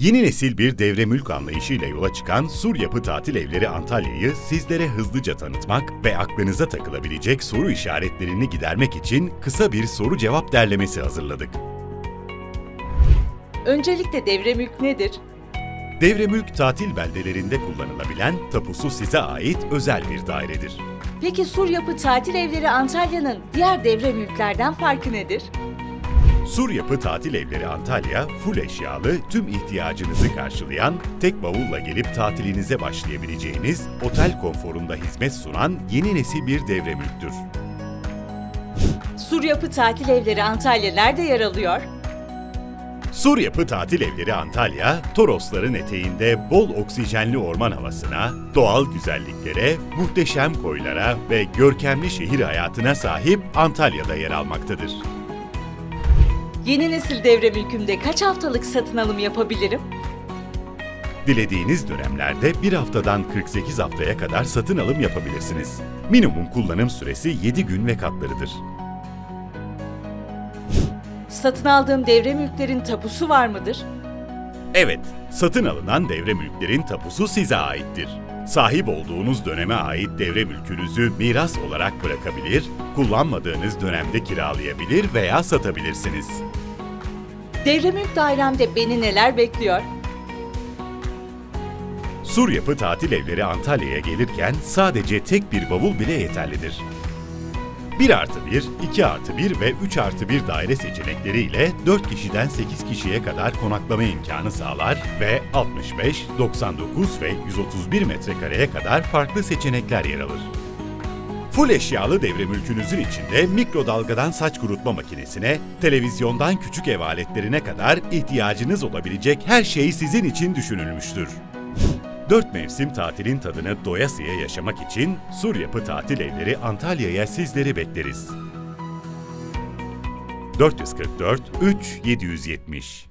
Yeni nesil bir devre mülk anlayışıyla yola çıkan Sur Yapı Tatil Evleri Antalya'yı sizlere hızlıca tanıtmak ve aklınıza takılabilecek soru işaretlerini gidermek için kısa bir soru cevap derlemesi hazırladık. Öncelikle devre mülk nedir? Devre mülk tatil beldelerinde kullanılabilen tapusu size ait özel bir dairedir. Peki Sur Yapı Tatil Evleri Antalya'nın diğer devre mülklerden farkı nedir? Sur Yapı Tatil Evleri Antalya, full eşyalı, tüm ihtiyacınızı karşılayan, tek bavulla gelip tatilinize başlayabileceğiniz, otel konforunda hizmet sunan yeni nesil bir devre mülktür. Sur Yapı Tatil Evleri Antalya nerede yer alıyor? Sur Yapı Tatil Evleri Antalya, Torosların eteğinde bol oksijenli orman havasına, doğal güzelliklere, muhteşem koylara ve görkemli şehir hayatına sahip Antalya'da yer almaktadır. Yeni nesil devre mülkümde kaç haftalık satın alım yapabilirim? Dilediğiniz dönemlerde bir haftadan 48 haftaya kadar satın alım yapabilirsiniz. Minimum kullanım süresi 7 gün ve katlarıdır. Satın aldığım devre mülklerin tapusu var mıdır? Evet, satın alınan devre mülklerin tapusu size aittir. Sahip olduğunuz döneme ait devre mülkünüzü miras olarak bırakabilir, kullanmadığınız dönemde kiralayabilir veya satabilirsiniz. Devre mülk dairemde beni neler bekliyor? Sur Yapı Tatil Evleri Antalya'ya gelirken sadece tek bir bavul bile yeterlidir. 1 artı 1, 2 artı 1 ve 3 artı 1 daire seçenekleriyle 4 kişiden 8 kişiye kadar konaklama imkanı sağlar ve 65, 99 ve 131 metrekareye kadar farklı seçenekler yer alır. Full eşyalı devre mülkünüzün içinde mikrodalgadan saç kurutma makinesine, televizyondan küçük ev aletlerine kadar ihtiyacınız olabilecek her şey sizin için düşünülmüştür. Dört mevsim tatilin tadını doyasıya yaşamak için Sur Yapı Tatil Evleri Antalya'ya sizleri bekleriz. 444 3 770